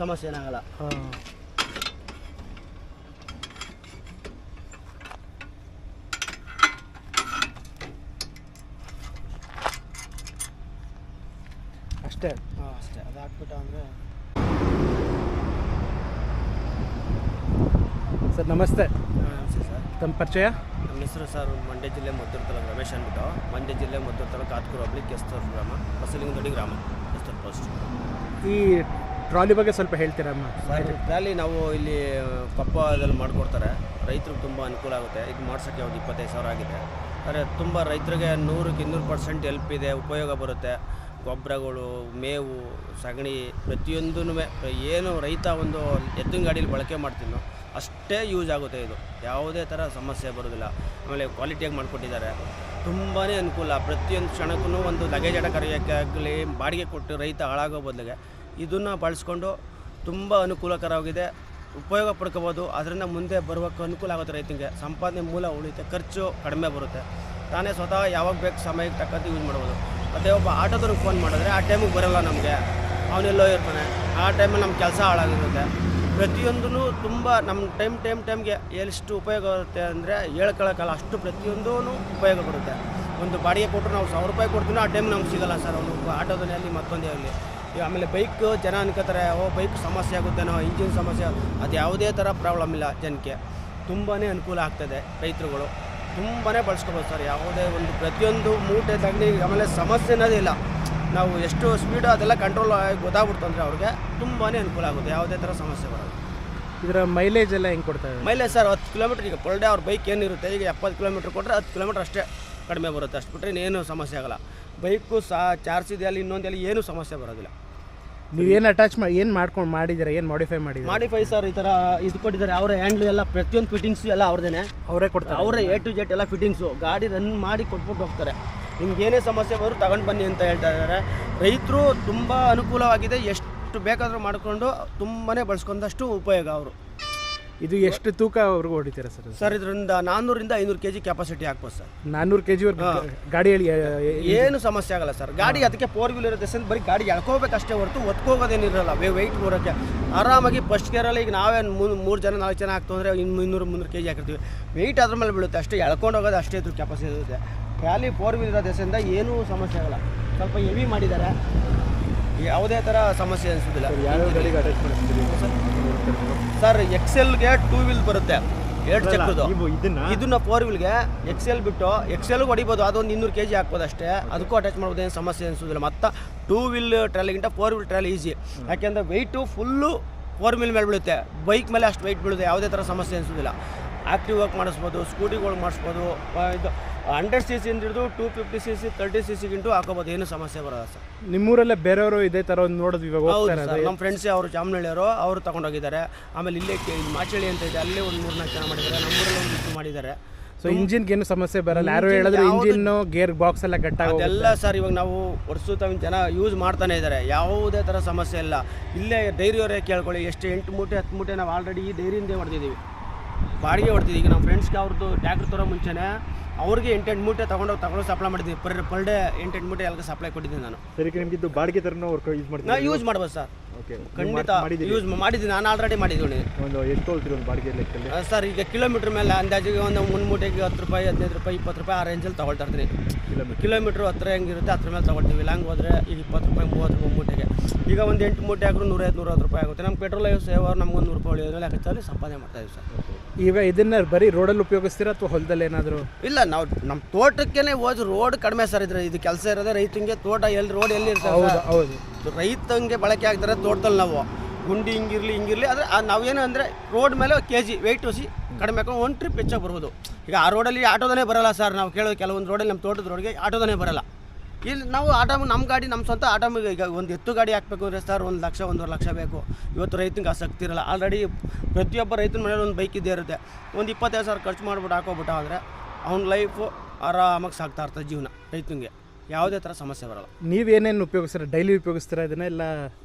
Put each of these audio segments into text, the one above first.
ಸಮಸ್ಯೆ ಏನಾಗಲ್ಲ. ಹಾಂ. ಅಷ್ಟೇ? ಹಾಂ ಅಷ್ಟೇ. ಅದು ಹಾಕ್ಬಿಟ್ಟು ಅಂದರೆ ಸರ್ ನಮಸ್ತೆ. ನಮಸ್ತೆ ಸರ್. ತಮ್ಮ ಪರಿಚಯ? ನಮ್ಮ ಹೆಸರು ಸರ್ ಮಂಡ್ಯ ಜಿಲ್ಲೆ ಮದ್ದೂರು ತಾಲೂಕು ರಮೇಶ್ ಅಂದ್ಬಿಟ್ಟು. ಮಂಡ್ಯ ಜಿಲ್ಲೆ ಮದ್ದೂರು ತಾಲೂಕು ಆತ್ಕೂರು ಹೋಬಳಿ ಕೆಸ್ತೂರು ಗ್ರಾಮ ಬಸಲಿಂಗದೊಡ್ಡಿ ಗ್ರಾಮ ಕೆಸ್ತೂರು ಪೋಸ್ಟ್ ಈ ಟ್ರಾಲಿ ಬಗ್ಗೆ ಸ್ವಲ್ಪ ಹೇಳ್ತೀರಮ್ಮ ಟ್ರಾಲಿ ನಾವು ಇಲ್ಲಿ ಕೊಪ್ಪದಲ್ಲಿ ಮಾಡಿಕೊಡ್ತಾರೆ. ರೈತರಿಗೆ ತುಂಬ ಅನುಕೂಲ ಆಗುತ್ತೆ. ಇದು ಮಾಡ್ಸೋಕ್ಕೆ ಒಂದು ಇಪ್ಪತ್ತೈದು ಸಾವಿರ ಆಗಿದೆ. ಆದರೆ ತುಂಬ ರೈತರಿಗೆ ನೂರಕ್ಕೆ ಇನ್ನೂರು ಪರ್ಸೆಂಟ್ ಹೆಲ್ಪ್ ಇದೆ ಉಪಯೋಗ ಬರುತ್ತೆ. ಗೊಬ್ಬರಗಳು ಮೇವು ಸಗಣಿ ಪ್ರತಿಯೊಂದೂ ಏನು ರೈತ ಒಂದು ಎತ್ತಿನ ಗಾಡೀಲಿ ಬಳಕೆ ಮಾಡ್ತೀನೋ ಅಷ್ಟೇ ಯೂಸ್ ಆಗುತ್ತೆ ಇದು. ಯಾವುದೇ ಥರ ಸಮಸ್ಯೆ ಬರೋದಿಲ್ಲ. ಆಮೇಲೆ ಕ್ವಾಲಿಟಿಯಾಗಿ ಮಾಡಿಕೊಟ್ಟಿದ್ದಾರೆ. ತುಂಬಾ ಅನುಕೂಲ. ಪ್ರತಿಯೊಂದು ಕ್ಷಣಕ್ಕೂ ಒಂದು ಲಗೇಜ್ ಅಡ ಕರೆಯೋಕ್ಕಾಗಲಿ ಬಾಡಿಗೆ ಕೊಟ್ಟು ರೈತ ಹಾಳಾಗೋ ಬದಲಿಗೆ ಇದನ್ನು ಬಳಸ್ಕೊಂಡು ತುಂಬ ಅನುಕೂಲಕರವಾಗಿದೆ. ಉಪಯೋಗ ಪಡ್ಕೋಬೋದು ಅದರಿಂದ ಮುಂದೆ ಬರೋಕ್ಕೆ ಅನುಕೂಲ ಆಗುತ್ತೆ ರೈತನಿಗೆ ಸಂಪಾದನೆ ಮೂಲ ಉಳಿಯುತ್ತೆ, ಖರ್ಚು ಕಡಿಮೆ ಬರುತ್ತೆ. ತಾನೇ ಸ್ವತಃ ಯಾವಾಗ ಬೇಕು ಸಮಯಕ್ಕೆ ತಕ್ಕಂತೆ ಯೂಸ್ ಮಾಡ್ಬೋದು. ಮತ್ತು ಒಬ್ಬ ಆಟೋದವ್ರಿಗೆ ಫೋನ್ ಮಾಡಿದ್ರೆ ಆ ಟೈಮಿಗೆ ಬರೋಲ್ಲ ನಮಗೆ. ಅವನೆಲ್ಲೋ ಇರ್ತಾನೆ. ಆ ಟೈಮಲ್ಲಿ ನಮ್ಮ ಕೆಲಸ ಹಾಳಾಗಿರುತ್ತೆ. ಪ್ರತಿಯೊಂದೂ ತುಂಬ ನಮ್ಮ ಟೈಮ್ ಟೈಮ್ ಟೈಮ್ಗೆ ಎಷ್ಟು ಉಪಯೋಗ ಆಗುತ್ತೆ ಅಂದರೆ ಹೇಳ್ಕೊಳಕ್ಕಲ್ಲ ಅಷ್ಟು ಪ್ರತಿಯೊಂದೂ ಉಪಯೋಗ ಬರುತ್ತೆ. ಒಂದು ಬಾಡಿಗೆ ಕೊಟ್ಟರು ನಾವು ಸಾವಿರ ರೂಪಾಯಿ ಕೊಡ್ತೀವಿ ಆ ಟೈಮ್ ನಮ್ಗೆ ಸಿಗಲ್ಲ ಸರ್. ಅವನು ಆಟೋದಲ್ಲಿ ಮತ್ತೊಂದೇ ಆಗಲಿ ಆಮೇಲೆ ಬೈಕ್ ಜನ ಅನ್ಕೋತಾರೆ ಓ ಬೈಕ್ ಸಮಸ್ಯೆ ಆಗುತ್ತೇನೋ ಇಂಜಿನ್ ಸಮಸ್ಯೆ ಅದು ಯಾವುದೇ ಥರ ಪ್ರಾಬ್ಲಮ್ ಇಲ್ಲ ಜನಕ್ಕೆ. ತುಂಬಾ ಅನುಕೂಲ ಆಗ್ತದೆ ರೈತರುಗಳು. ತುಂಬಾ ಬಳಸ್ಕೋಬೋದು ಸರ್ ಯಾವುದೇ ಒಂದು ಪ್ರತಿಯೊಂದು ಮೂಟೆ ತಗಣಿ ಆಮೇಲೆ ಸಮಸ್ಯೆ ಅನ್ನೋದೇ ಇಲ್ಲ. ನಾವು ಎಷ್ಟು ಸ್ಪೀಡು ಅದೆಲ್ಲ ಕಂಟ್ರೋಲ್ ಗೊತ್ತಾಗ್ಬಿಡ್ತು ಅಂದರೆ ಅವ್ರಿಗೆ ತುಂಬಾ ಅನುಕೂಲ ಆಗುತ್ತೆ. ಯಾವುದೇ ಥರ ಸಮಸ್ಯೆ ಬರೋದು ಇದರ ಮೈಲೇಜ್ ಎಲ್ಲ ಹೆಂಗೆ ಕೊಡ್ತಾರೆ ಮೈಲೇಜ್ ಸರ್ ಹತ್ತು ಕಿಲೋಮೀಟ್ರ್ ಈಗ ಪರ್ ಡೇ ಅವ್ರ ಬೈಕ್ ಏನಿರುತ್ತೆ ಈಗ ಎಪ್ಪತ್ತು ಕಿಲೋಮೀಟ್ರ್ ಕೊಟ್ಟರೆ ಹತ್ತು ಕಿಲೋಮೀಟ್ರ್ ಅಷ್ಟೇ ಕಡಿಮೆ ಬರುತ್ತೆ. ಅಷ್ಟು ಬಿಟ್ಟರೆ ಇನ್ನೇನು ಸಮಸ್ಯೆ ಆಗಲ್ಲ. ಬೈಕು ಸಹ ಚಾರ್ಜ್ ಅಲ್ಲಿ ಇನ್ನೊಂದೆಲ್ಲ ಏನೂ ಸಮಸ್ಯೆ ಬರೋದಿಲ್ಲ. ನೀವೇನು ಅಟ್ಯಾಚ್ ಮಾಡಿ ಏನು ಮಾಡ್ಕೊಂಡು ಮಾಡಿದ್ದೀರಾ ಏನು ಮಾಡಿಫೈ ಮಾಡಿದ್ದೀರಾ ಮಾಡಿಫೈ ಸರ್ ಈ ಥರ ಇದು ಕೊಟ್ಟಿದ್ದಾರೆ ಅವರ ಹ್ಯಾಂಡ್ಲು ಎಲ್ಲ ಪ್ರತಿಯೊಂದು ಫಿಟ್ಟಿಂಗ್ಸು ಎಲ್ಲ ಅವ್ರದೇ ಅವರೇ ಕೊಡ್ತಾರೆ. ಅವರೇ ಎ ಟು ಜೆಟ್ ಎಲ್ಲ ಫಿಟ್ಟಿಂಗ್ಸು ಗಾಡಿ ರನ್ ಮಾಡಿ ಕೊಟ್ಬಿಟ್ಟು ಹೋಗ್ತಾರೆ. ನಿಮ್ಗೆ ಏನೇ ಸಮಸ್ಯೆ ಬರೋ ತಗೊಂಡು ಬನ್ನಿ ಅಂತ ಹೇಳ್ತಾ ಇದ್ದಾರೆ. ರೈತರು ತುಂಬ ಅನುಕೂಲವಾಗಿದೆ ಎಷ್ಟು ಬೇಕಾದರೂ ಮಾಡಿಕೊಂಡು ತುಂಬಾ ಬಳಸ್ಕೊಂಡಷ್ಟು ಉಪಯೋಗ ಅವರು. ಇದು ಎಷ್ಟು ತೂಕವರೆಗೂ ಹೊಡಿತೀರಾ ಸರ್ ಸರ್ ಇದರಿಂದ ನಾನ್ನೂರಿಂದ ಐನೂರು ಕೆ ಜಿ ಕೆಪಾಸಿಟಿ ಹಾಕ್ಬೋದು ಸರ್. ನಾನ್ನೂರು ಕೆ ಜಿವರೆಗೂ ಗಾಡಿ ಹೇಳಿ ಏನು ಸಮಸ್ಯೆ ಆಗಲ್ಲ ಸರ್. ಗಾಡಿ ಅದಕ್ಕೆ ಫೋರ್ ವೀಲರ್ ಇದೆ ಸರ್. ಬರೀ ಗಾಡಿ ಎಳ್ಕೋಬೇಕಷ್ಟೇ ಹೊರತು ಒತ್ಕೋಗೋದೇನಿರಲ್ಲ. ವೇ ವೆಯ್ಟ್ ಬರೋಕ್ಕೆ ಆರಾಮಾಗಿ ಫಸ್ಟ್ ಗೇರಲ್ಲಿ ಈಗ ನಾವೇ ಮೂರು ಜನ ನಾಲ್ಕು ಜನ ಹಾಕ್ತು ಅಂದರೆ ಇನ್ನು ಇನ್ನೂರು ಮುನ್ನೂರು ಕೆ ಜಿ ಹಾಕಿರ್ತೀವಿ. ವೆಯ್ಟ್ ಅದ್ರ ಮೇಲೆ ಬೀಳುತ್ತೆ. ಅಷ್ಟೇ ಎಳ್ಕೊಂಡು ಹೋಗೋದು ಅಷ್ಟೇ ಇದ್ರ ಕೆಪಾಸಿಟಿ ಇರುತ್ತೆ. ಖಾಲಿ ಫೋರ್ ವೀಲರ್ ದೇಶದಿಂದ ಏನೂ ಸಮಸ್ಯೆ ಆಗಲ್ಲ. ಸ್ವಲ್ಪ ಹೆವಿ ಮಾಡಿದ್ದಾರೆ. ಯಾವುದೇ ಥರ ಸಮಸ್ಯೆ ಅನಿಸೋದಿಲ್ಲ. ಅಟ್ಯಾಚ್ ಸರ್ ಎಕ್ಸೆಲ್ಗೆ ಟೂ ವೀಲ್ ಬರುತ್ತೆ. ಎರಡು ಚಕ್ರದ್ದು. ನೀವು ಇದನ್ನ ಇದನ್ನ ಫೋರ್ ವೀಲ್ಗೆ ಎಕ್ಸೆಲ್ ಬಿಟ್ಟು ಎಕ್ಸೆಲ್ ಹೊಡಿಬೋದು ಅದೊಂದು ಇನ್ನೂರು ಕೆ ಜಿ ಹಾಕ್ಬೋದು ಅಷ್ಟೇ ಅದಕ್ಕೂ ಅಟ್ಯಾಚ್ ಮಾಡ್ಬೋದು ಏನು ಸಮಸ್ಯೆ ಅನಿಸೋದಿಲ್ಲ ಮತ್ತು ಟೂ ವೀಲ್ ಟ್ರಾಲಿಗಿಂತ ಫೋರ್ ವೀಲ್ ಟ್ರಾಲಿ ಈಸಿ ಯಾಕೆಂದರೆ ವೆಯ್ಟು ಫುಲ್ಲು ಫೋರ್ ವೀಲ್ ಮೇಲೆ ಬೀಳುತ್ತೆ. ಬೈಕ್ ಮೇಲೆ ಅಷ್ಟು ವೆಯ್ಟ್ ಬೀಳುತ್ತೆ. ಯಾವುದೇ ಥರ ಸಮಸ್ಯೆ ಅನಿಸೋದಿಲ್ಲ ಆಕ್ಟಿವ್ ವರ್ಕ್ ಮಾಡಿಸ್ಬೋದು ಸ್ಕೂಟಿಗಳು ಮಾಡಿಸ್ಬೋದು ಇದು ಹಂಡ್ರೆಡ್ ಸಿ ಸಿಯಿಂದ ಹಿಡಿದು two fifty C C thirty C ಸಿಗಿಂಟು ಹಾಕೋಬೋದು ಏನು ಸಮಸ್ಯೆ ಬರೋಲ್ಲ ಸರ್. ನಿಮ್ಮೂರಲ್ಲೇ ಬೇರೆಯವರು ಇದೇ ಥರ ಒಂದು ನೋಡೋದು ಇವಾಗ ಹೌದು ಹೋಗ್ತಾರೆ ಸರ್ ನಮ್ಮ ಫ್ರೆಂಡ್ಸೇ ಅವರು ಚಾಮನಳ್ಳಿಯವರು ಅವರು ತೊಗೊಂಡೋಗಿದ್ದಾರೆ. ಆಮೇಲೆ ಇಲ್ಲೇ ಕೆ- ಇಲ್ಲಿ ಮಾಚಳಿ ಅಂತ ಇದೆ ಅಲ್ಲೇ ಒಂದು ಮೂರ್ನಾಲ್ಕು ಜನ ಮಾಡಿದ್ದಾರೆ ನಮ್ಮೂರಲ್ಲಿ ಒಂದು ಇಷ್ಟು ಮಾಡಿದ್ದಾರೆ. ಸೊ ಇಂಜಿನ್ಗೆ ಏನು ಸಮಸ್ಯೆ ಬರಲ್ಲ? ಯಾರು ಹೇಳಿದ್ರೆ ಹೇಳಿದ್ರು ಇಂಜಿನ್ ಗೇರ್ ಬಾಕ್ಸ್ ಎಲ್ಲ ಕಟ್ಟಾಗ ಅದೆಲ್ಲ ಸರ್ ಇವಾಗ ನಾವು ವರ್ಷ ಜನ ಯೂಸ್ ಮಾಡ್ತಾನೆ ಇದ್ದಾರೆ ಯಾವುದೇ ಥರ ಸಮಸ್ಯೆ ಇಲ್ಲ. ಇಲ್ಲೇ ಡೈರಿಯವರೇ ಕೇಳ್ಕೊಳ್ಳಿ ಎಷ್ಟು ಎಂಟು ಮೂಟೆ ಹತ್ತು ಮೂಟೆ ನಾವು ಆಲ್ರೆಡಿ ಈ ಡೈರಿಯಿಂದೇ ಹೊಡೆದಿದ್ದೀವಿ. ಬಾಡಿಗೆ ಹೊಡ್ತಿದ್ವಿ ಈಗ ನಮ್ಮ ಫ್ರೆಂಡ್ಸ್ಗೆ ಅವ್ರದ್ದು ಟ್ಯಾಕ್ಟ್ರ್ ತರೋ ಮುಂಚೆನೇ ಅವ್ರಿಗೆ ಎಂಟೆಂಟು ಮೂಟೆ ತೊಗೊಂಡೋಗಿ ತಗೊಂಡು ಸಪ್ಲೈ ಮಾಡಿದ್ವಿ. ಪರ್ ಪರ್ ಡೇ ಎಂಟೆಂಟು ಮೂಟೆ ಎಲ್ಲ ಸಪ್ಲೈ ಕೊಟ್ಟಿದ್ದೀನಿ ನಾನು. ಸರಿ ಇದು ಬಾಡಿಗೆ ತರನೋ ಯೂಸ್ ಮಾಡ್ತೀನಿ ನಾನು ಯೂಸ್ ಮಾಡ್ಬೋದು ಸರ್. ಓಕೆ ಖಂಡಿತ ಯೂಸ್ ಮಾಡಿದ್ದೀನಿ ನಾನು ಆಲ್ರೆಡಿ ಮಾಡಿದ್ದೀನಿ. ಒಂದು ಎಷ್ಟು ತೊಳ್ತೀರಿ ಒಂದು ಬಾಡಿಗೆ ಲೆಕ್ಕದಲ್ಲಿ? ಸರ್ ಈಗ ಕಿಲೋಮೀಟ್ರ್ ಮೇಲೆ ಅಂದಾಜಿಗೆ ಒಂದು ಮುನ್ ಮೂಟೆಗೆ ಹತ್ತು ರೂಪಾಯಿ ಹದಿನೈದು ರೂಪಾಯಿ ಇಪ್ಪತ್ತು ರೂಪಾಯಿ ಆ ರೇಂಜಲ್ಲಿ ತಗೊಳ್ತಾ ಇರ್ತೀನಿ. ಕಿಲೋಮೀಟರ್ ಹತ್ರ ಹೆಂಗಿರುತ್ತೆ ಅದ್ರ ಮೇಲೆ ತಗೊಳ್ತೀವಿ. ಲಾಂಗ್ ಹೋದರೆ ಈಗ ಇಪ್ಪತ್ತು ರೂಪಾಯಿ ಮೂವತ್ತು ರೂಪಾಯಿ ಮೂಟೆಗೆ. ಈಗ ಒಂದು ಎಂಟು ಮೂಟೆ ಆದರೂ ನೂರೈವತ್ತು ನೂರೈವತ್ತು ರೂಪಾಯಿ ಆಗುತ್ತೆ. ನಮ್ಮ ಪೆಟ್ರೋಲ್ ಸೇವ್ ನಮ್ಗೆ ಒಂದು ನೂರು ರೂಪಾಯಿ ಉಳಿಯೋದ್ರಲ್ಲಿ ಲೆಕ್ಕಾಚಾರದಲ್ಲಿ ಸಂಪಾದನೆ ಮಾಡ್ತಾ ಇದ್ದೀವಿ ಸರ್. ಈಗ ಇದನ್ನ ಬರೀ ರೋಡಲ್ಲಿ ಉಪಯೋಗಿಸ್ತೀರಾ ಅಥವಾ ಹೊಲದಲ್ಲಿ ಏನಾದರೂ? ಇಲ್ಲ ನಾವು ನಮ್ಮ ತೋಟಕ್ಕೇನೆ ಹೋದ್ ರೋಡ್ ಕಡಿಮೆ ಸರ್ ಇದ್ರೆ. ಇದು ಕೆಲಸ ಇರೋದೇ ರೈತಂಗೆ ತೋಟ ಎಲ್ಲಿ ರೋಡ್ ಎಲ್ಲಿ ಇರ್ತದೆ ಹೌದು ಹೌದು. ರೈತಂಗೆ ಬಳಕೆ ಆಗ್ತಾರೆ ತೋಟದಲ್ಲಿ ನಾವು. ಗುಂಡಿ ಹಿಂಗಿರ್ಲಿ ಹಿಂಗಿರ್ಲಿ ಆದರೆ ನಾವೇನು ಅಂದರೆ ರೋಡ್ ಮೇಲೆ ಕೆ ಜಿ ವೆಯ್ಟ್ ಹೊಸಿ ಕಡಿಮೆ ಹಾಕೊಂಡು ಒಂದು ಟ್ರಿಪ್ ಹೆಚ್ಚಾಗಿ ಬರ್ಬೋದು. ಈಗ ಆ ರೋಡಲ್ಲಿ ಆಟೋದನೇ ಬರಲ್ಲ ಸರ್. ನಾವು ಕೇಳೋ ಕೆಲವೊಂದು ರೋಡಲ್ಲಿ ನಮ್ಮ ತೋಟದ ರೋಡ್ಗೆ ಆಟೋದನೇ ಬರಲ್ಲ. ಇಲ್ಲಿ ನಾವು ಆಟೋ ನಮ್ಮ ಗಾಡಿ ನಮ್ಮ ಸ್ವಂತ ಆಟೋಮಿಗೆ ಈಗ ಒಂದು ಎತ್ತು ಗಾಡಿ ಹಾಕಬೇಕು ಅಂದರೆ ಸರ್ ಒಂದು ಲಕ್ಷ ಒಂದೂವರೆ ಲಕ್ಷ ಬೇಕು. ಇವತ್ತು ರೈತನಿಗೆ ಆಸಕ್ತಿ ಇರಲ್ಲ. ಆಲ್ರೆಡಿ ಪ್ರತಿಯೊಬ್ಬ ರೈತನ ಮನೇಲಿ ಒಂದು ಬೈಕ್ ಇದ್ದೇ ಇರುತ್ತೆ. ಒಂದು ಇಪ್ಪತ್ತೈದು ಸಾವಿರ ಖರ್ಚು ಮಾಡಿಬಿಟ್ಟು ಹಾಕೋಬಿಟ್ಟ ಅಂದರೆ ಅವ್ನ ಲೈಫು ಆರಾಮಾಗಿ ಸಾಗ್ತಾ ಇರ್ತದೆ ಜೀವನ ರೈತನಿಗೆ. ಯಾವುದೇ ಥರ ಸಮಸ್ಯೆ ಬರಲ್ಲ. ನೀವೇನೇನು ಉಪಯೋಗಿಸ್ತೀರ? ಡೈಲಿ ಉಪಯೋಗಿಸ್ತೀರಾ ಇದನ್ನೆಲ್ಲ?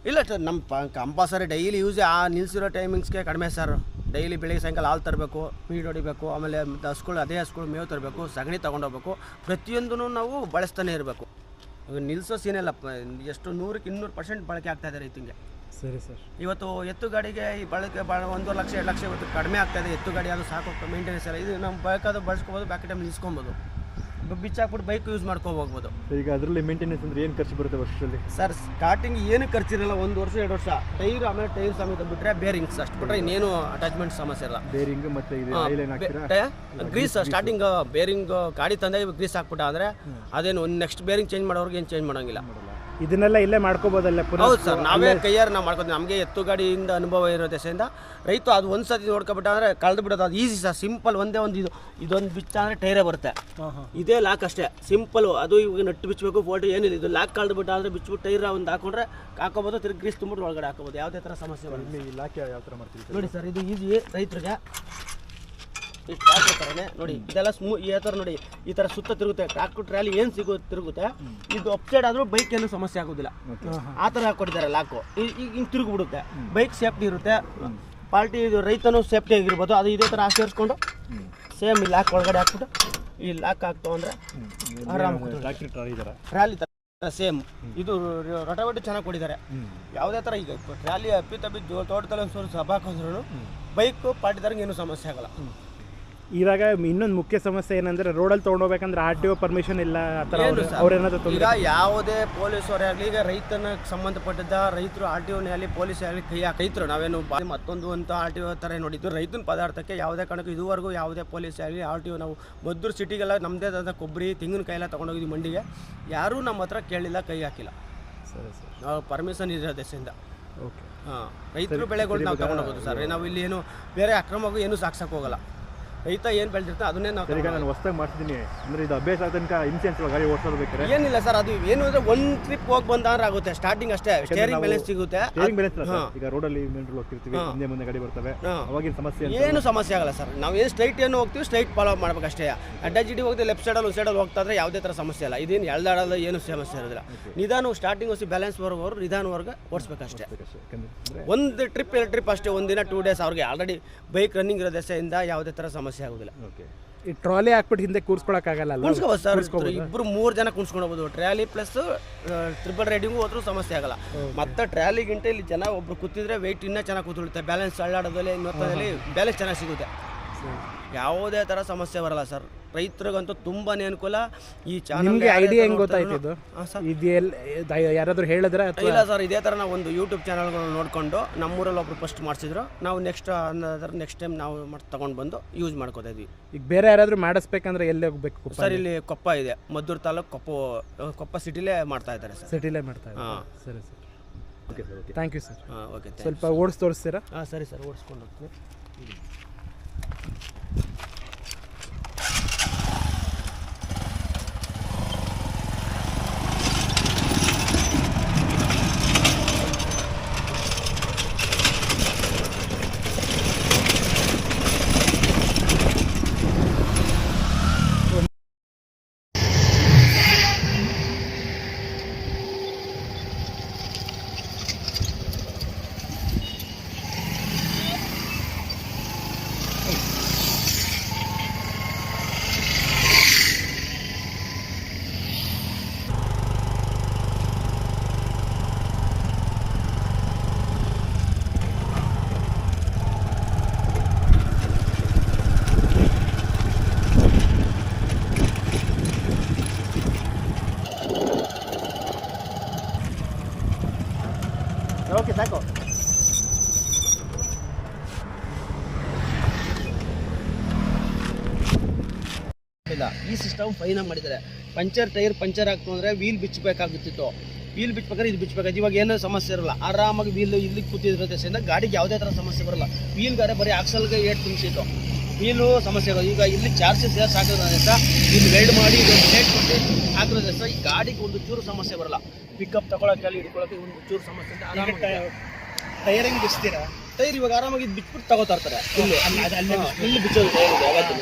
ಇಲ್ಲ ಸರ್ ನಮ್ಮ ಕಂಪಲ್ಸರಿ ಡೈಲಿ ಯೂಸ್ ಆ ನಿಲ್ಸಿರೋ ಟೈಮಿಂಗ್ಸ್ಗೆ ಕಡಿಮೆ ಸರ್. ಡೈಲಿ ಬೆಳಿಗ್ಗೆ ಸಾಯಂಕಾಲ ಹಾಲು ತರಬೇಕು ಫೀಡ್ ಹೊಡಿಬೇಕು ಆಮೇಲೆ ಹಸ್ಗಳು ಅದೇ ಹಸ್ಗಳು ಮೇವು ತರಬೇಕು ಸಗಣಿ ತೊಗೊಂಡೋಗ್ಬೇಕು ಪ್ರತಿಯೊಂದೂ ನಾವು ಬಳಸ್ತಾನೆ ಇರಬೇಕು. ನಿಲ್ಲಿಸೋ ಸೀನೆಲ್ಲ ಎಷ್ಟು ನೂರಕ್ಕೆ ಇನ್ನೂರು ಪರ್ಸೆಂಟ್ ಬಳಕೆ ಆಗ್ತಾ ಇದೆ ರೈತಂಗೆ ಸರಿ ಸರ್. ಇವತ್ತು ಎತ್ತು ಗಾಡಿಗೆ ಈ ಬಳಕೆ ಭಾಳ ಒಂದು ಲಕ್ಷ ಎರಡು ಲಕ್ಷ ಇವತ್ತು ಕಡಿಮೆ ಆಗ್ತಾ ಇದೆ. ಎತ್ತು ಗಾಡಿ ಅದು ಸಾಕು ಮೇಂಟೆನೆನ್ಸ್ ಎಲ್ಲ. ಇದು ನಮ್ಮ ಬೇಕಾದ್ರೂ ಬಳಸ್ಕೊಬೋದು ಬ್ಯಾಕ್ ಟೈಮ್ ನಿಲ್ಸ್ಕೊಬೋದು. ಬಿಚ್ಚಾಕ್ಬಿಟ್ಟು ಬೈಕ್ ಯೂಸ್ ಮಾಡ್ಕೊಂಡು ಹೋಗ್ಬೋದು. ಈಗ ಅದರಲ್ಲಿ ಮೇಂಟೆನೆನ್ಸ್ ಅಂದ್ರೆ ಏನು ಖರ್ಚು ಬರುತ್ತೆ ವರ್ಷದಲ್ಲಿ? ಸರ್ ಸ್ಟಾರ್ಟಿಂಗ್ ಏನು ಖರ್ಚಿರಲ್ಲ ಒಂದು ವರ್ಷ ಎರಡು ವರ್ಷ. ಟೈರ್ ಆಮೇಲೆ ಟೈರ್ ಸಮೇತ ಬಿಟ್ಟರೆ ಬೇರಿಂಗ್ಸ್ ಅಷ್ಟು ಬಿಟ್ಟರೆ ಇನ್ನೇನು ಅಟ್ಯಾಚ್ಮೆಂಟ್ ಸಮಸ್ಯೆ ಇಲ್ಲ. ಬೇರಿಂಗ್ ಮತ್ತೆ ಇದು ಏನು ಹಾಕ್ತೀರಾ? ಗ್ರೀಸ್ ಸ್ಟಾರ್ಟಿಂಗ್ ಬೇರಿಂಗ್ ಗಾಡಿ ತಂದಾಗ ಗ್ರೀಸ್ ಹಾಕ್ಬಿಟ್ಟ ಅಂದರೆ ಅದೇನು ನೆಕ್ಸ್ಟ್ ಬೇರಿಂಗ್ ಚೇಂಜ್ ಮಾಡೋರ್ಗೆ ಏನು ಚೇಂಜ್ ಮಾಡೋಂಗಿಲ್ಲ. ಇದನ್ನೆಲ್ಲ ಇಲ್ಲೇ ಮಾಡ್ಕೋಬೋದಲ್ಲ ಪುನಃ? ಹೌದು ಸರ್ ನಾವೇ ಕೈಯಾರ ನಾವು ಮಾಡ್ಕೊತೀವಿ. ನಮಗೆ ಎತ್ತು ಗಾಡಿಯಿಂದ ಅನುಭವ ಇರೋ ದೆಸೆಯಿಂದ. ರೈತ ಅದು ಒಂದು ಸತಿ ನೋಡ್ಕೊಬಿಟ್ಟ ಅಂದರೆ ಕಳೆದು ಬಿಡೋದು ಅದು ಈಸಿ ಸರ್. ಸಿಂಪಲ್ ಒಂದೇ ಒಂದು ಇದು. ಇದೊಂದು ಬಿಚ್ಚ ಅಂದರೆ ಟೈರೇ ಬರುತ್ತೆ. ಇದೇ ಲಾಕ್ ಅಷ್ಟೇ. ಸಿಂಪಲ್ ಅದು ಇವಾಗ ನಟ್ಟು ಬಿಚ್ಚಬೇಕು ಫೋಟೋ ಏನಿಲ್ಲ. ಇದು ಲಾಕ್ ಕಳೆದು ಬಿಟ್ಟ ಅಂದರೆ ಬಿಚ್ಚಿಬಿಟ್ಟು ಟೈರ್ ಒಂದು ಹಾಕೊಂಡ್ರೆ ಹಾಕೋಬೋದು ತಿರುಗಿ ಗ್ರೀಸ್ ತುಂಬಿಟ್ಟು ಒಳಗಡೆ ಹಾಕೋಬೋದು. ಯಾವುದೇ ಥರ ಸಮಸ್ಯೆ ಬರಲ್ಲ. ಇಲ್ಲಿ ಇಲಾಖೆ ಯಾವ ಥರ ಮಾಡ್ತೀವಿ ನೋಡಿ ಸರ್ ಇದು ಈಸಿ ರೈತರಿಗೆ. ಈ ಟ್ರ್ಯಾಕ್ಟರ್ ಥರನೇ ನೋಡಿ ಇದೆಲ್ಲ ಸ್ಮೂ ಈ ಥರ ನೋಡಿ ಈ ಥರ ಸುತ್ತ ತಿರುಗುತ್ತೆ ಟ್ರ್ಯಾಕ್ಟರ್ ಟ್ರ್ಯಾಲಿ ಏನು ಸಿಗೋ ತಿರುಗುತ್ತೆ ಇದು ಅಪ್ಸೈಡ್ ಆದರೂ ಬೈಕ್ ಏನು ಸಮಸ್ಯೆ ಆಗೋದಿಲ್ಲ. ಆ ಥರ ಕೊಟ್ಟಿದ್ದಾರೆ ಲಾಕು ಈಗ ಹಿಂಗೆ ತಿರುಗಿಬಿಡುತ್ತೆ. ಬೈಕ್ ಸೇಫ್ಟಿ ಇರುತ್ತೆ. ಪಾರ್ಟಿ ಇದು ರೈತನು ಸೇಫ್ಟಿ ಆಗಿರ್ಬೋದು. ಅದು ಇದೇ ಥರ ಆಚರಿಸ್ಕೊಂಡು ಸೇಮ್ ಈ ಲಾಕ್ ಒಳಗಡೆ ಹಾಕ್ಬಿಟ್ಟು ಈ ಲಾಕ್ ಹಾಕ್ತು ಅಂದರೆ ಆರಾಮ್ ಟ್ರಾಲಿ ಥರ ಥರ ಸೇಮ್ ಇದು ರೊಟವೆಟ್ ಚೆನ್ನಾಗಿ ಕೊಡಿದ್ದಾರೆ ಯಾವುದೇ ಥರ ಈಗ ಟ್ರ್ಯಾಲಿ ಅಪ್ಪಿ ತಪ್ಪಿ ತೋಟದಲ್ಲಿ ಒಂದು ಸ್ವಲ್ಪ ಸಭಾ ಹಾಕಿದ್ರು ಬೈಕು ಪಾಟಿದಾರಂಗೆ ಏನೂ ಸಮಸ್ಯೆ ಆಗಲ್ಲ. ಇವಾಗ ಇನ್ನೊಂದು ಮುಖ್ಯ ಸಮಸ್ಯೆ ಏನಂದ್ರೆ ರೋಡಲ್ಲಿ ತೊಗೊಂಡೋಗ್ಬೇಕಂದ್ರೆ ಆರ್ ಟಿ ಒ ಪರ್ಮಿಷನ್ ಇಲ್ಲ ಆ ಥರ? ಅವ್ರೇನಾದ್ರು ತೊಂದರೆ ಈಗ ಯಾವುದೇ ಪೊಲೀಸರೇ ಆಗಲಿ ಈಗ ರೈತನ ಸಂಬಂಧಪಟ್ಟಿದ್ದ ರೈತರು ಆರ್ ಟಿ ಒನೇ ಆಗಲಿ ಪೊಲೀಸ್ ಆಗಲಿ ಕೈ ಹಾಕ್- ರೈತರು ನಾವೇನು ಬಾ- ಮತ್ತೊಂದು ಅಂತ ಆರ್ ಟಿ ಒ ಥರ ನೋಡಿದ್ದು ರೈತನ ಪದಾರ್ಥಕ್ಕೆ ಯಾವುದೇ ಕಾರಣಕ್ಕೂ ಇದುವರೆಗೂ ಯಾವುದೇ ಪೊಲೀಸ್ ಆಗಲಿ ಆರ್ ಟಿ ಒ ನಾವು ಮದ್ದೂರು ಸಿಟಿಗೆಲ್ಲ ನಮ್ಮದೇ ಆದ ಕೊಬ್ಬರಿ ತೆಂಗಿನಕಾಯಿ ಎಲ್ಲ ತೊಗೊಂಡೋಗಿದ್ವಿ ಮಂಡಿಗೆ. ಯಾರೂ ನಮ್ಮ ಹತ್ರ ಕೇಳಿಲ್ಲ ಕೈ ಹಾಕಿಲ್ಲ. ಸರಿ ಸರ್. ನಾವು ಪರ್ಮಿಷನ್ ಇರೋ ದೇಶದಿಂದ ಓಕೆ. ಹಾಂ ರೈತರು ಬೆಳೆಗಳು ನಾವು ತಗೊಂಡೋಗೋದು ಸರ್. ನಾವು ಇಲ್ಲಿ ಏನು ಬೇರೆ ಅಕ್ರಮಗೂ ಏನು ಸಾಕ್ಸಕ್ಕೆ ಹೋಗಲ್ಲ. ರೈತ ಏನು ಬೆಳೆದಿರ್ತಾ ಅದನ್ನೇ ನಾವು ಈಗ ನಾನು ಹೊಸ್ದಾಗಿ ಮಾಡ್ತಿದ್ದೀನಿ. ಅಂದ್ರೆ ಇದು ಅಭ್ಯಾಸ ಆದ ತನಕ ಅನ್ಸುವ ಗಾಡಿ ಓಡಿಸೋದು ಬೇಕಾರೆ ಏನಿಲ್ಲ ಸರ್ ಅದು ಏನು ಅಂದ್ರೆ ಒಂದ್ ಟ್ರಿಪ್ ಹೋಗಿ ಅಂದ್ರೆ ಆಗುತ್ತೆ. ಸ್ಟಾರ್ಟಿಂಗ್ ಅಷ್ಟೇ. ಸ್ಟೇರಿಂಗ್ ಬ್ಯಾಲೆನ್ಸ್ ಸಿಗುತ್ತೆ. ಸ್ಟೇರಿಂಗ್ ಬ್ಯಾಲೆನ್ಸ್ ಈಗ ರೋಡಲ್ಲಿ ಮೇನ್ ರೋಡ್ ಹೋಗ್ತಿರ್ತೀವಿ ಹಿಂದೆ ಮುಂದೆ ಗಾಡಿ ಬರ್ತವೆ. ಅವಾಗಿನ ಸಮಸ್ಯೆ ಏನು ಸಮಸ್ಯೆ ಆಗಲ್ಲ ಸರ್. ನಾವು ಏನು ಸ್ಟ್ರೈಟ್ ಏನು ಹೋಗ್ತೀವಿ ಸ್ಟ್ರೈಟ್ ಫಾಲೋ ಮಾಡ್ಬೇಕು ಅಷ್ಟೇ. ಅಡ್ಡ ಜಿಡಿ ಹೋಗ್ತೀವಿ ಲೆಫ್ಟ್ ಸೈಡಲ್ಲಿ ಒಂದು ಸೈಡಲ್ಲಿ ಹೋಗ್ತಾ ಇದ್ರೆ ಯಾವುದೇ ತರ ಸಮಸ್ಯೆ ಇಲ್ಲ. ಇದೇನು ಎಳ್ದಾಡಲ್ಲ ಏನು ಸಮಸ್ಯೆ ಇರೋದಿಲ್ಲ. ನಿಧಾನ ಸ್ಟಾರ್ಟಿಂಗ್ ಹೊಸಿ ಬ್ಯಾಲೆನ್ಸ್ ಬರೋವರು ನಿಧಾನವರೆಗೆ ಓಡಿಸ್ಬೇಕಷ್ಟೇ. ಒಂದು ಟ್ರಿಪ್ ಎರಡು ಟ್ರಿಪ್ ಅಷ್ಟೇ ಒಂದಿನ ಟೂ ಡೇಸ್ ಅವ್ರಿಗೆ ಆಲ್ರೆಡಿ ಬೈಕ್ ರನ್ನಿಂಗ್ ಇರೋ ದೆಸೆಯಿಂದ ಯಾವುದೇ ತರ ಸಮಸ್ಯೆ ಆಗೋದಿಲ್ಲ. ಓಕೆ ಈ ಟ್ರಾಲಿ ಹಾಕ್ಬಿಟ್ಟು ಹಿಂದೆ ಕೂರ್ಸ್ಕೊಳಕ್ಕಾಗಲ್ಲ ಅಲ್ಲ ಕುಣಿಸ್ಕೋಬೋದು ಸರ್ ಇಬ್ಬರು ಮೂರು ಜನ ಕುಣಿಸ್ಕೊಳ್ಬೋದು ಟ್ರ್ಯಾಲಿ ಪ್ಲಸ್ ಟ್ರಿಪಲ್ ರೈಡಿಂಗ್ ಹೋದ್ರೂ ಸಮಸ್ಯೆ ಆಗಲ್ಲ. ಮತ್ತೆ ಟ್ರಾಲಿಗಿಂತ ಇಲ್ಲಿ ಜನ ಒಬ್ರು ಕೂತಿದ್ರೆ ವೆಯ್ಟ್ ಇನ್ನೂ ಚೆನ್ನಾಗಿ ಕೂತ್ಕೊಳುತ್ತೆ ಬ್ಯಾಲೆನ್ಸ್ ಅಳ್ಳಾಡೋದಲ್ಲಿ ಇನ್ನೊತ್ತದಲ್ಲಿ ಬ್ಯಾಲೆನ್ಸ್ ಚೆನ್ನಾಗಿ ಸಿಗುತ್ತೆ. ಯಾವುದೇ ಥರ ಸಮಸ್ಯೆ ಬರಲ್ಲ ಸರ್. ರೈತರಿಗಂತೂ ತುಂಬಾ ಅನುಕೂಲ. ಈ ಚಾನಲ್ಗೆ ನಿಮ್ಗೆ ಐಡಿಯಾ ಹೆಂಗ್ ಗೊತ್ತಾಯ್ತು ಇದು? ಹಾಂ ಸರ್. ಯಾರಾದ್ರೂ ಹೇಳಿದ್ರೆ ಅಥವಾ ಇಲ್ಲ ಸರ್ ಇದೇ ಥರ ನಾವು ಒಂದು ಯೂಟ್ಯೂಬ್ ಚಾನಲ್ಗಳನ್ನ ನೋಡಿಕೊಂಡು ನಮ್ಮೂರಲ್ಲಿ ಒಬ್ರು ಫಸ್ಟ್ ಮಾಡಿಸಿದ್ರು. ನಾವು ನೆಕ್ಸ್ಟ್ ನೆಕ್ಸ್ಟ್ ಟೈಮ್ ನಾವು ಮಾಡಿ ತಗೊಂಡು ಬಂದು ಯೂಸ್ ಮಾಡ್ಕೋತಾ ಇದ್ವಿ. ಈಗ ಬೇರೆ ಯಾರಾದರೂ ಮಾಡಿಸ್ಬೇಕಂದ್ರೆ ಎಲ್ಲೇ ಹೋಗ್ಬೇಕು ಸರ್ ಇಲ್ಲಿ ಕೊಪ್ಪ ಇದೆ. ಮದ್ದೂರು ತಾಲೂಕು ಕೊಪ್ಪ ಕೊಪ್ಪ ಸಿಟಿಲೇ ಮಾಡ್ತಾ ಇದ್ದಾರೆ ಸರ್. ಸಿಟಿಲೇ ಮಾಡ್ತಾ ಇದ್ದಾರೆ. ಹಾಂ. ಸರಿ sir. Okay sir okay thank you sir ಹಾಂ ಓಕೆ ಸ್ವಲ್ಪ ಓಡಿಸ್ ತೋರಿಸ್ತೀರಾ? ಹಾಂ ಸರಿ ಸರ್ ಓಡಿಸ್ಕೊಂಡು ಹೋಗ್ತೀನಿ ಓಕೆ ಸಾಕು ಇಲ್ಲ. ಈ ಸಿಸ್ಟಮ್ ಫೈನ್ ಮಾಡಿದ್ದಾರೆ. ಪಂಚರ್ ಟೈರ್ ಪಂಚರ್ ಆಗ್ತು ಅಂದರೆ ವೀಲ್ ಬಿಚ್ಚಬೇಕಾಗುತ್ತಿತ್ತು. ವೀಲ್ ಬಿಚ್ಚಬೇಕಾದ್ರೆ ಇದು ಬಿಚ್ಚಬೇಕಾಯ್ತು ಇವಾಗ ಏನೂ ಸಮಸ್ಯೆ ಇರಲ್ಲ. ಆರಾಮಾಗಿ ವೀಲ್ ಇಲ್ಲಿ ಕೂತಿದ್ರೆ ದೆಸೆಯಿಂದ ಗಾಡಿಗೆ ಯಾವುದೇ ಥರ ಸಮಸ್ಯೆ ಬರಲ್ಲ. ವೀಲ್ ಗಾರೆ ಬರೀ ಆಕ್ಸಲ್ಗೆ ಏಟ್ ತುಂಬಿಸಿತ್ತು ವೀಲು ಸಮಸ್ಯೆ ಇರೋದು. ಈಗ ಇಲ್ಲಿ ಚಾರ್ಜಸ್ ಜಾಸ್ತಿ ಹಾಕಿದ್ರೆ ಸಹ ಇಲ್ಲಿ ವೆಲ್ಡ್ ಮಾಡಿ ಇದೊಂದು ಪ್ಲೇಟ್ ಕೊಟ್ಟು ಸಹ ಈ ಗಾಡಿಗೆ ಒಂದು ಚೂರು ಸಮಸ್ಯೆ ಬರಲ್ಲ. ಪಿಕಪ್ ತಗೊಳಕ್ಕೆ ಅಲ್ಲಿ ಹಿಡ್ಕೊಳಕ್ಕೆ ಒಂದು ಚೂರು ಸಮಸ್ಯೆ ಟೈರಿಂಗ್ ಬಿಸ್ತೀರಾ ಟೈರ್ ಇವಾಗ ಆರಾಮಾಗಿ ಇದು ಬಿಚ್ಬಿಟ್ಟು ತಗೋತಾ ಇರ್ತಾರೆ. ಇಲ್ಲಿ. ಬಿಚ್ಚೋದು ಯಾವತ್ತೂ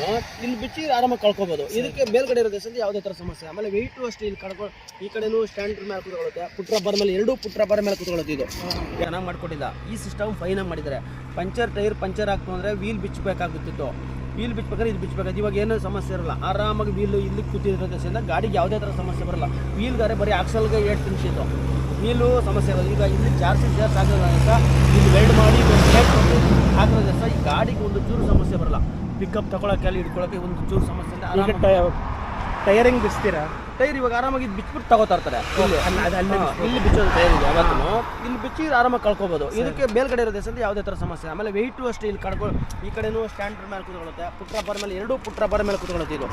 ಇಲ್ಲಿ ಬಿಚ್ಚಿ ಆರಾಮಾಗಿ ಕಳ್ಕೊಬೋದು. ಇದಕ್ಕೆ ಮೇಲ್ಗಡೆ ಇರೋ ದೇಶದಲ್ಲಿ ಯಾವುದೇ ಥರ ಸಮಸ್ಯೆ. ಆಮೇಲೆ ವೆಯ್ಟು ಅಷ್ಟೇ ಇಲ್ಲಿ ಕಳ್ಕೊ ಈ ಕಡೆನೂ ಸ್ಟ್ಯಾಂಡ್ ಮೇಲೆ ಕುತ್ಕೊಳ್ಳುತ್ತೆ. ಪುಟ್ರ ಬರ್ ಮೇಲೆ ಎರಡು ಪುಟ್ರ ಬರ್ ಮೇಲೆ ಕೂತ್ಕೊಳ್ಳುತ್ತೆ ಇದು. ಚೆನ್ನಾಗಿ ಮಾಡ್ಕೊಟ್ಟಿಲ್ಲ ಈ ಸಿಸ್ಟಮ್ ಫೈನಾಗಿ ಮಾಡಿದ್ದಾರೆ. ಪಂಚರ್ ಟೈರ್ ಪಂಚರ್ ಹಾಕ್ತು ಅಂದರೆ ವೀಲ್ ಬಿಚ್ಚಬೇಕಾಗುತ್ತಿತ್ತು ವೀಲ್ ಬಿಚ್ಚಬೇಕಾದ್ರೆ ಇದು ಬಿಚ್ಚಬೇಕಾದ್ರೆ ಇವಾಗ ಏನೂ ಸಮಸ್ಯೆ ಇರಲ್ಲ. ಆರಾಮಾಗಿ ವೀಲ್ ಇಲ್ಲಿ ಕೂತಿರೋದ್ರಿಂದ ಗಾಡಿಗೆ ಯಾವುದೇ ಥರ ಸಮಸ್ಯೆ ಬರಲ್ಲ. ವೀಲ್ಗಾರೆ ಬರೀ ಆಕ್ಸಲ್ಗೆ ಏಟ್ ತಿನ್ಸಿದ್ದು ವೀಲು ಸಮಸ್ಯೆ ಇರೋದು. ಈಗ ಇಲ್ಲಿ ಜಾಸ್ತಿ ಜಾಸ್ತಿ ಆಗೋದ್ರಿಂದ ಇಲ್ಲಿ ವೆಲ್ಡ್ ಮಾಡಿ ಹಾಕೋದ್ರಿಂದ ಈ ಗಾಡಿಗೆ ಒಂದು ಚೂರು ಸಮಸ್ಯೆ ಬರಲ್ಲ. ಪಿಕಪ್ ತಗೊಳಕ್ಕೆ ಅಲ್ಲಿ ಹಿಡ್ಕೊಳಕ್ಕೆ ಒಂದು ಚೂರು ಸಮಸ್ಯೆ ಟೈರಿಂಗ್ ಬಿಸ್ತೀರಾ? ಟೈರ್ ಇವಾಗ ಆರಾಮಾಗಿ ಬಿಚ್ಬಿಟ್ಟು ತಗೋತಾ ಇರ್ತಾರೆ. ಇಲ್ಲಿ ಬಿಚ್ಚೋದು ಟೈರ್ ಇದೆ ಯಾವತ್ತೂ. ಇಲ್ಲಿ ಬಿಚ್ಚಿ ಆರಾಮಾಗಿ ಕಳ್ಕೊಬೋದು. ಇದಕ್ಕೆ ಮೇಲ್ಗಡೆ ಇರೋ ದೇಶದಿಂದ ಯಾವುದೇ ಥರ ಸಮಸ್ಯೆ. ಆಮೇಲೆ ವೆಯ್ಟು ಅಷ್ಟೇ ಇಲ್ಲಿ ಕಡ್ಕೊ ಈ ಕಡೆನೂ ಸ್ಟ್ಯಾಂಡರ್ಡ್ ಮೇಲೆ ಕೂತ್ಕೊಳ್ಳುತ್ತೆ. ಪುಟ್ರ ರಬ್ಬರ್ ಮೇಲೆ ಎರಡೂ ಪುಟ್ರ ರಬ್ಬರ್ ಮೇಲೆ ಕೂತ್ಕೊಳ್ಳುತ್ತೆ ಇದು.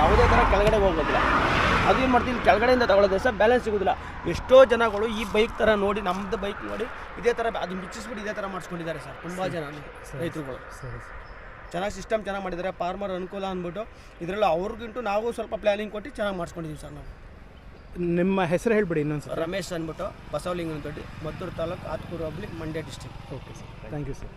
ಯಾವುದೇ ಥರ ಕೆಳಗಡೆ ಹೋಗೋದಿಲ್ಲ. ಅದು ಏನು ಮಾಡ್ತೀವಿ ಕೆಳಗಡೆಯಿಂದ ತಗೊಳ್ಳೋದು ಸಹ ಬ್ಯಾಲೆನ್ಸ್ ಸಿಗೋದಿಲ್ಲ. ಎಷ್ಟೋ ಜನಗಳು ಈ ಬೈಕ್ ಥರ ನೋಡಿ ನಮ್ದು ಬೈಕ್ ನೋಡಿ ಇದೇ ಥರ ಅದನ್ನ ಬಿಚ್ಚಿಸ್ಬಿಟ್ಟು ಇದೇ ಥರ ಮಾಡಿಸ್ಕೊಂಡಿದ್ದಾರೆ ಸರ್. ತುಂಬ ಜನ ರೈತರುಗಳು. ಚೆನ್ನಾಗಿ ಸಿಸ್ಟಮ್ ಚೆನ್ನಾಗಿ ಮಾಡಿದ್ದಾರೆ. ಫಾರ್ಮರ್ ಅನುಕೂಲ ಅಂದ್ಬಿಟ್ಟು ಇದರಲ್ಲಿ ಅವ್ರಿಗಿಂಟು ನಾವು ಸ್ವಲ್ಪ ಪ್ಲ್ಯಾನಿಂಗ್ ಕೊಟ್ಟು ಚೆನ್ನಾಗಿ ಮಾಡಿಸ್ಕೊಂಡಿದ್ದೀವಿ ಸರ್ ನಾವು. ನಿಮ್ಮ ಹೆಸರು ಹೇಳ್ಬಿಡಿ ಇನ್ನೊಂದು ಸರ್ ರಮೇಶ್ ಅಂದ್ಬಿಟ್ಟು ಬಸವಲಿಂಗನ ದೊಡ್ಡಿ Maddur taluk Athkur ಹಬ್ಲಿಕ್ Mandya district okay sir thank you sir